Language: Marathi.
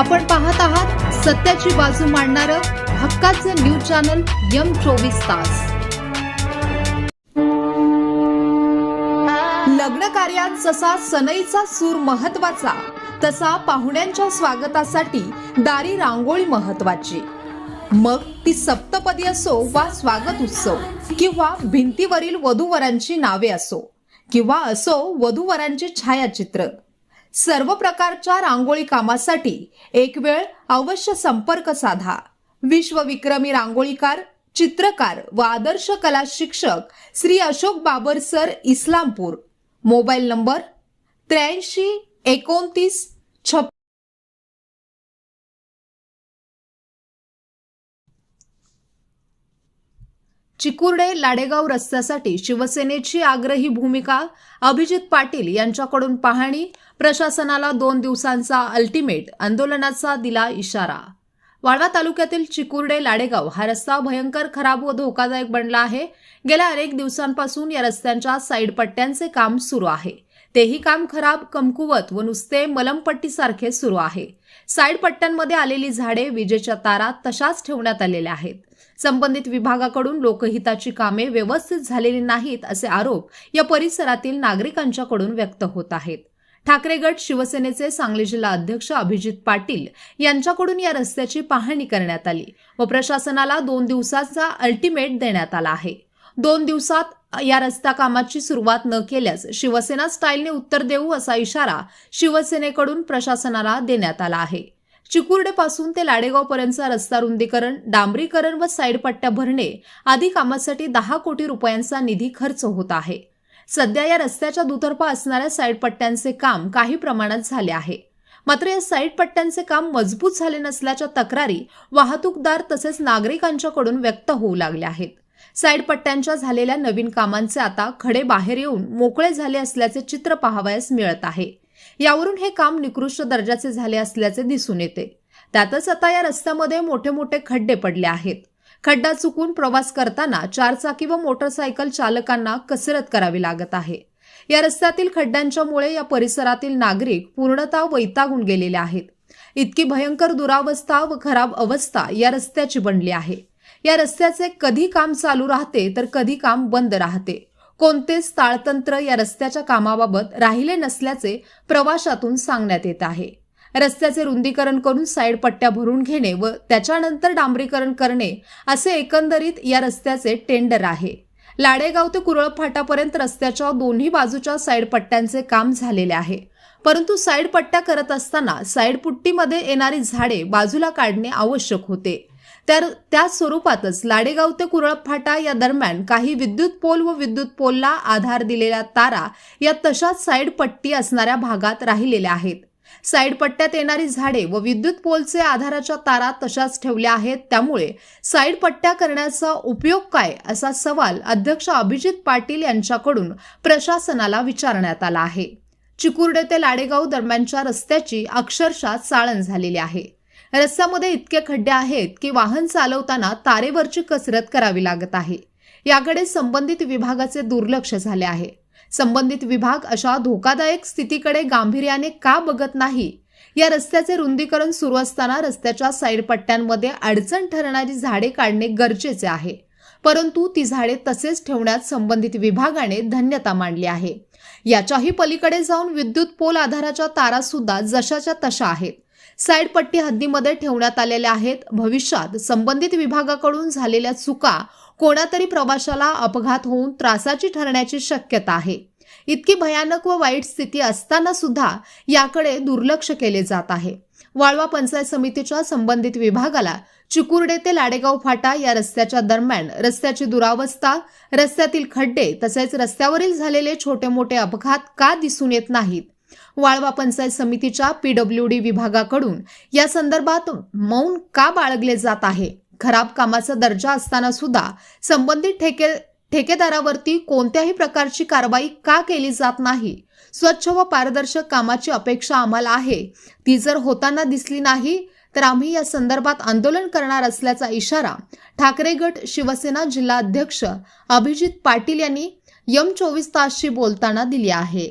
आपण पाहत आहात सत्याची बाजू मांडणारं हक्काचं न्यूज चॅनल यम चोवीस तास. लग्न कार्यात जसा सनईचा सूर महत्त्वाचा तसा पाहुण्यांच्या स्वागतासाठी दारी रांगोळी महत्वाची. मग ती सप्तपदी असो वा स्वागत उत्सव किंवा भिंतीवरील वधूवरांची नावे असो किंवा असो वधूवरांचे छायाचित्र. सर्व प्रकारच्या रांगोळी कामासाठी एक वेळ अवश्य संपर्क साधा. विश्वविक्रमी रांगोळीकार चित्रकार व आदर्श कला शिक्षक Shri Ashok Babar sir Islampur. Mobile number त्र्याऐंशी एकोणतीस छप चिकुर्डे लाडेगाव रस्त्यासाठी शिवसेनेची आग्रही भूमिका अभिजित पाटील यांच्याकडून पाहणी प्रशासनाला दोन दिवसांचा अल्टिमेट आंदोलनाचा दिला इशारा. वाळवा तालुक्यातील चिकुर्डे लाडेगाव हा रस्ता भयंकर खराब व धोकादायक बनला आहे. गेल्या अनेक दिवसांपासून या रस्त्यांच्या साईड पट्ट्यांचे काम सुरू आहे. तेही काम खराब कमकुवत व नुसते मलमपट्टीसारखे सुरू आहे. साईड पट्ट्यांमध्ये आलेली झाडे विजेच्या तारा तशाच ठेवण्यात आलेल्या आहेत. संबंधित विभागाकडून लोकहिताची कामे व्यवस्थित झालेली नाहीत असे आरोप या परिसरातील नागरिकांच्याकडून व्यक्त होत आहेत. ठाकरे गट शिवसेनेचे सांगली जिल्हा अध्यक्ष अभिजित पाटील यांच्याकडून या रस्त्याची पाहणी करण्यात आली व प्रशासनाला दोन दिवसाचा अल्टिमेट देण्यात आला आहे. दोन दिवसात या रस्ता कामाची सुरुवात न केल्यास शिवसेना स्टाईलने उत्तर देऊ असा इशारा शिवसेनेकडून प्रशासनाला देण्यात आला आहे. चिकुर्डेपासून ते लाडेगावपर्यंतचा रस्ता रुंदीकरण डांबरीकरण व साईड पट्ट्या भरणे आदी कामासाठी दहा कोटी रुपयांचा निधी खर्च होत आहे. सध्या या रस्त्याच्या दुतर्फा असणाऱ्या साईड पट्ट्यांचे काम काही प्रमाणात झाले आहे. मात्र या साईड पट्ट्यांचे काम मजबूत झाले नसल्याच्या तक्रारी वाहतूकदार तसेच नागरिकांच्याकडून व्यक्त होऊ लागल्या आहेत. साईड पट्ट्यांच्या झालेल्या नवीन कामांचे आता खडे बाहेर येऊन मोकळे झाले असल्याचे चित्र पाहावयास मिळत आहे. यावरून हे काम निकृष्ट दर्जाचे झाले असल्याचे दिसून येते. त्यातच आता या रस्त्यामध्ये मोठे मोठे खड्डे पडले आहेत. खड्डा चुकून प्रवास करताना चारचाकी व मोटरसायकल चालकांना कसरत करावी लागत आहे. या रस्त्यातील खड्ड्यांच्यामुळे या परिसरातील नागरिक पूर्णतः वैतागून गेलेले आहेत. इतकी भयंकर दुरावस्था व खराब अवस्था या रस्त्याची बनली आहे. या रस्त्याचे कधी काम चालू राहते तर कधी काम बंद राहते. कोणतेच ताळतंत्र या रस्त्याच्या कामाबाबत राहिले नसल्याचे प्रवाशातून सांगण्यात येत आहे. रस्त्याचे रुंदीकरण करून साईड पट्ट्या भरून घेणे व त्याच्यानंतर डांबरीकरण करणे असे एकंदरीत या रस्त्याचे टेंडर आहे. लाडेगाव ते कुरळ फाटापर्यंत रस्त्याच्या दोन्ही बाजूच्या साईड पट्ट्यांचे काम झालेले आहे. परंतु साईड पट्ट्या करत असताना साईड पुट्टीमध्ये येणारी झाडे बाजूला काढणे आवश्यक होते. तर त्या स्वरूपातच लाडेगाव ते कुरळप फाटा या दरम्यान काही विद्युत पोल व विद्युत पोलला आधार दिलेल्या तारा या तशाच साईड पट्टी असणाऱ्या भागात राहिलेल्या आहेत. साईड पट्ट्यात येणारी झाडे व विद्युत पोलचे आधाराच्या तारा तशाच ठेवल्या आहेत. त्यामुळे साईड पट्ट्या करण्याचा उपयोग काय असा सवाल अध्यक्ष अभिजित पाटील यांच्याकडून प्रशासनाला विचारण्यात आला आहे. चिकुर्डे ते लाडेगाव दरम्यानच्या रस्त्याची अक्षरशः चाळण झालेली आहे. रस्त्यामध्ये इतके खड्डे आहेत की वाहन चालवताना तारेवरची कसरत करावी लागत आहे. याकडे संबंधित विभागाचे दुर्लक्ष झाले आहे. संबंधित विभाग अशा धोकादायक स्थितीकडे गांभीर्याने का बघत नाही? या रस्त्याचे रुंदीकरण सुरू असताना रस्त्याच्या साईड पट्ट्यांमध्ये अडचण ठरणारी झाडे काढणे गरजेचे आहे. परंतु ती झाडे तसेच ठेवण्यात संबंधित विभागाने धन्यता मांडली आहे. याच्याही पलीकडे जाऊन विद्युत पोल आधाराच्या तारा सुद्धा जशाच्या तशा आहेत. साईडपट्टी हद्दीमध्ये ठेवण्यात आलेल्या आहेत. भविष्यात संबंधित विभागाकडून झालेल्या चुका कोणातरी प्रवाशाला अपघात होऊन त्रासाची ठरण्याची शक्यता आहे. इतकी भयानक व वाईट स्थिती असताना सुद्धा याकडे दुर्लक्ष केले जात आहे. वाळवा पंचायत समितीच्या संबंधित विभागाला चिकुर्डे ते लाडेगाव फाटा या रस्त्याच्या दरम्यान रस्त्याची दुरावस्था रस्त्यातील खड्डे तसेच रस्त्यावरील झालेले छोटे मोठे अपघात का दिसून येत नाहीत? वाळवा पंचायत समितीच्या पीडब्ल्यूडी विभागाकडून या संदर्भात मौन का बाळगले जात आहे? खराब कामाचा दर्जा असताना सुद्धा संबंधित ठेके ठेकेदारावरती कोणत्याही प्रकारची कारवाई का केली जात नाही? स्वच्छ व पारदर्शक कामाची अपेक्षा आम्हाला आहे. ती जर होताना दिसली नाही तर आम्ही या संदर्भात आंदोलन करणार असल्याचा इशारा ठाकरे गट शिवसेना जिल्हा अध्यक्ष अभिजित पाटील यांनी यम चोवीस तासशी बोलताना दिली आहे.